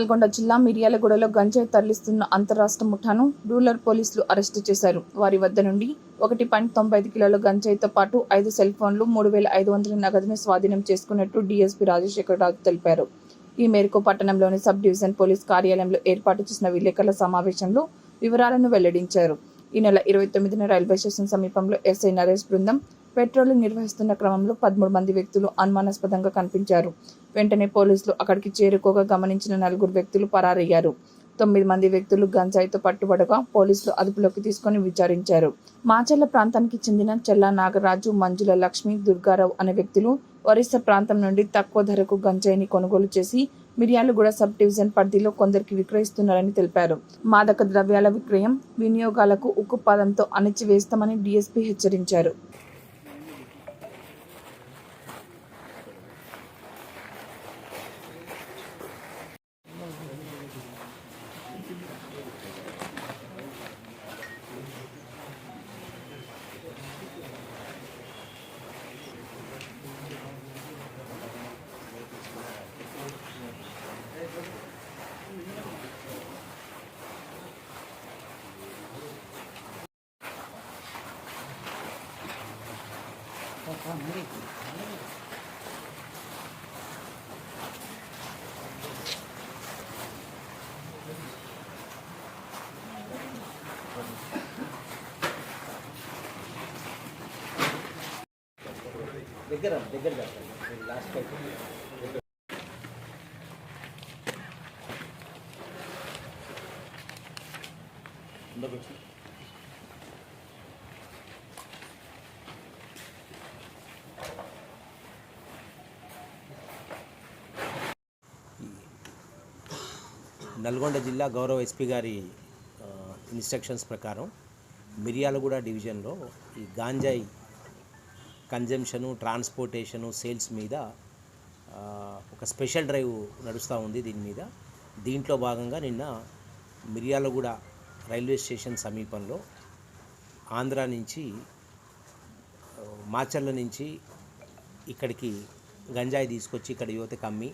నల్గొండ జిల్లా మిర్యాలగూడలో గంజాయి తరలిస్తున్న అంతరాష్ట్ర ముఠాను రూరల్ పోలీసులు అరెస్టు చేశారు. వారి వద్ద నుండి ఒకటి పాయింట్ తొంభై ఐదు కిలోల గంజాయితో పాటు ఐదు సెల్ ఫోన్లు మూడు వేల ఐదు వందల నగదును స్వాధీనం చేసుకున్నట్టు డీఎస్పీ రాజశేఖర్ రాజు తెలిపారు. ఈ మేరకు పట్టణంలోని సబ్ డివిజన్ పోలీస్ కార్యాలయంలో ఏర్పాటు చేసిన విలేకరుల సమావేశంలో వివరాలను వెల్లడించారు. ఈ నెల ఇరవై తొమ్మిదిన రైల్వే స్టేషన్ సమీపంలో ఎస్ఐ నరేష్ బృందం పెట్రోలింగ్ నిర్వహిస్తున్న క్రమంలో పదమూడు మంది వ్యక్తులు అనుమానాస్పదంగా కనిపించారు. వెంటనే పోలీసులు అక్కడికి చేరుకోగా గమనించిన నలుగురు వ్యక్తులు పరారయ్యారు. తొమ్మిది మంది వ్యక్తులు గంజాయితో పట్టుబడగా పోలీసులు అదుపులోకి తీసుకొని విచారించారు. మాచర్ల ప్రాంతానికి చెందిన చెల్లా నాగరాజు మంజుల లక్ష్మి దుర్గారావు అనే వ్యక్తులు ఒరిస్సా ప్రాంతం నుండి తక్కువ ధరకు గంజాయిని కొనుగోలు చేసి మిర్యాలగూడ సబ్ డివిజన్ పరిధిలో కొందరికి విక్రయిస్తున్నారని తెలిపారు. మాదక ద్రవ్యాల విక్రయం వినియోగాలకు ఉక్కుపాదంతో అణిచివేస్తామని డీఎస్పీ హెచ్చరించారు. దగ్గర దగ్గర పెట్టండి లాస్ట్ అయితే నల్గొండ జిల్లా గౌరవ ఎస్పీ గారి ఇన్స్ట్రక్షన్స్ ప్రకారం మిర్యాలగూడ డివిజన్లో ఈ గాంజాయి కన్జంప్షను ట్రాన్స్పోర్టేషను సేల్స్ మీద ఒక స్పెషల్ డ్రైవ్ నడుస్తూ ఉంది దీని మీద. దీంట్లో భాగంగా నిన్న మిర్యాలగూడ రైల్వే స్టేషన్ సమీపంలో ఆంధ్ర నుంచి మాచర్ల నుంచి ఇక్కడికి గంజాయి తీసుకొచ్చి ఇక్కడ యువతకు అమ్మి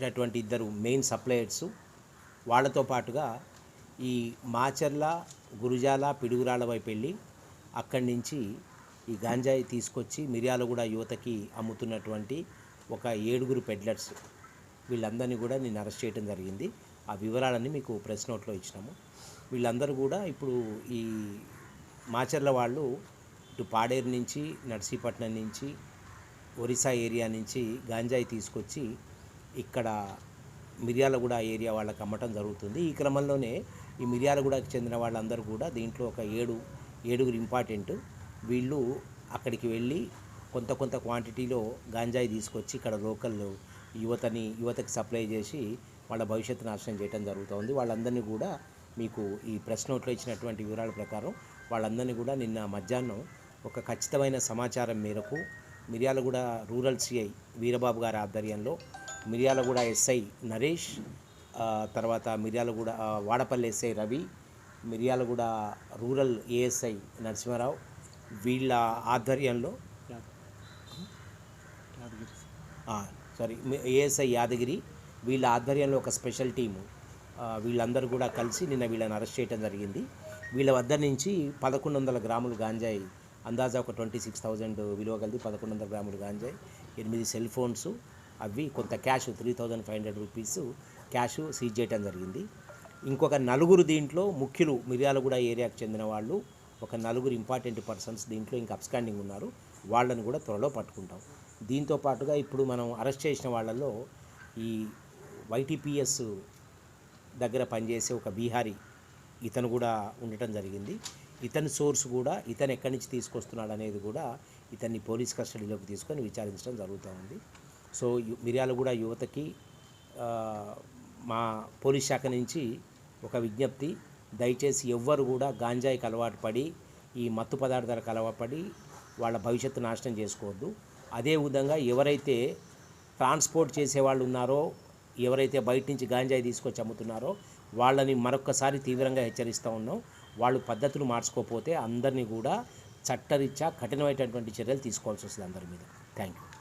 ఇటువంటి ఇద్దరు మెయిన్ సప్లయర్స్ వాళ్ళతో పాటుగా ఈ మాచర్ల గురుజాల పిడుగురాళ్ళ వైపు వెళ్ళి అక్కడి నుంచి ఈ గాంజాయి తీసుకొచ్చి మిర్యాలగూడ యువతకి అమ్ముతున్నటువంటి ఒక ఏడుగురు పెడ్లర్స్ వీళ్ళందరినీ కూడా నేను అరెస్ట్ చేయడం జరిగింది. ఆ వివరాలన్నీ మీకు ప్రెస్ నోట్లో ఇచ్చినాము. వీళ్ళందరూ కూడా ఇప్పుడు ఈ మాచర్ల వాళ్ళు ఇటు పాడేరు నుంచి నర్సీపట్నం నుంచి ఒరిస్సా ఏరియా నుంచి గాంజాయి తీసుకొచ్చి ఇక్కడ మిర్యాలగూడ ఏరియా వాళ్ళకి అమ్మటం జరుగుతుంది. ఈ క్రమంలోనే ఈ మిర్యాలగూడకి చెందిన వాళ్ళందరూ కూడా దీంట్లో ఒక ఏడు ఏడుగురు ఇంపార్టెంట్ వీళ్ళు అక్కడికి వెళ్ళి కొంత కొంత క్వాంటిటీలో గాంజాయి తీసుకొచ్చి ఇక్కడ లోకల్ యువతని యువతకి సప్లై చేసి వాళ్ళ భవిష్యత్తు నాశనం చేయడం జరుగుతుంది. వాళ్ళందరినీ కూడా మీకు ఈ ప్రెస్ నోట్లో ఇచ్చినటువంటి వివరాల ప్రకారం వాళ్ళందరినీ కూడా నిన్న మధ్యాహ్నం ఒక ఖచ్చితమైన సమాచారం మేరకు మిర్యాలగూడ రూరల్ సిఐ వీరబాబు గారి ఆధ్వర్యంలో మిర్యాలగూడ ఎస్ఐ నరేష్ తర్వాత Miryalaguda Vadapalli SI Ravi Miryalaguda rural ASI Narasimharao వీళ్ళ ఆధ్వర్యంలో సారీ మీ- ఏఎస్ఐ యాదగిరి వీళ్ళ ఆధ్వర్యంలో ఒక స్పెషల్ టీము. వీళ్ళందరూ కూడా కలిసి నిన్న వీళ్ళని అరెస్ట్ చేయడం జరిగింది. వీళ్ళ వద్ద నుంచి పదకొండు వందల గ్రాములు గాంజాయి అందాజా ఒక ట్వంటీ సిక్స్ థౌజండ్ విలువ కలిగి పదకొండు వందల గ్రాములు గాంజాయి ఎనిమిది సెల్ ఫోన్స్ అవి కొంత cash three thousand five hundred rupees cash seize చేయడం జరిగింది. ఇంకొక నలుగురు దీంట్లో ముఖ్యులు మిర్యాలగూడ ఏరియాకు చెందిన వాళ్ళు ఒక నలుగురు ఇంపార్టెంట్ పర్సన్స్ దీంట్లో ఇంకా అబ్స్కాండింగ్ ఉన్నారు. వాళ్ళని కూడా త్వరలో పట్టుకుంటాం. దీంతో పాటుగా ఇప్పుడు మనం అరెస్ట్ చేసిన వాళ్ళల్లో ఈ వైటీపీఎస్ దగ్గర పనిచేసే ఒక బీహారీ ఇతను కూడా ఉండటం జరిగింది. ఇతని సోర్స్ కూడా ఇతను ఎక్కడి నుంచి తీసుకొస్తున్నాడు అనేది కూడా ఇతన్ని పోలీస్ కస్టడీలోకి తీసుకొని విచారించడం జరుగుతూ ఉంది. సో యు- మిర్యాలగూడ యువతకి మా పోలీస్ శాఖ నుంచి ఒక విజ్ఞప్తి. దయచేసి ఎవ్వరు కూడా గాంజాయికి అలవాటు పడి ఈ మత్తు పదార్థాలకు అలవాటు పడి వాళ్ళ భవిష్యత్తు నాశనం చేసుకోవద్దు. అదేవిధంగా ఎవరైతే ట్రాన్స్పోర్ట్ చేసేవాళ్ళు ఉన్నారో ఎవరైతే బయట నుంచి గాంజాయి తీసుకొచ్చి అమ్ముతున్నారో వాళ్ళని మరొక్కసారి తీవ్రంగా హెచ్చరిస్తూ ఉన్నాం. వాళ్ళు పద్ధతులు మార్చుకోకపోతే అందరినీ కూడా చట్టరీత్యా కఠినమైనటువంటి చర్యలు తీసుకోవాల్సి వస్తుంది అందరి మీద. Thank you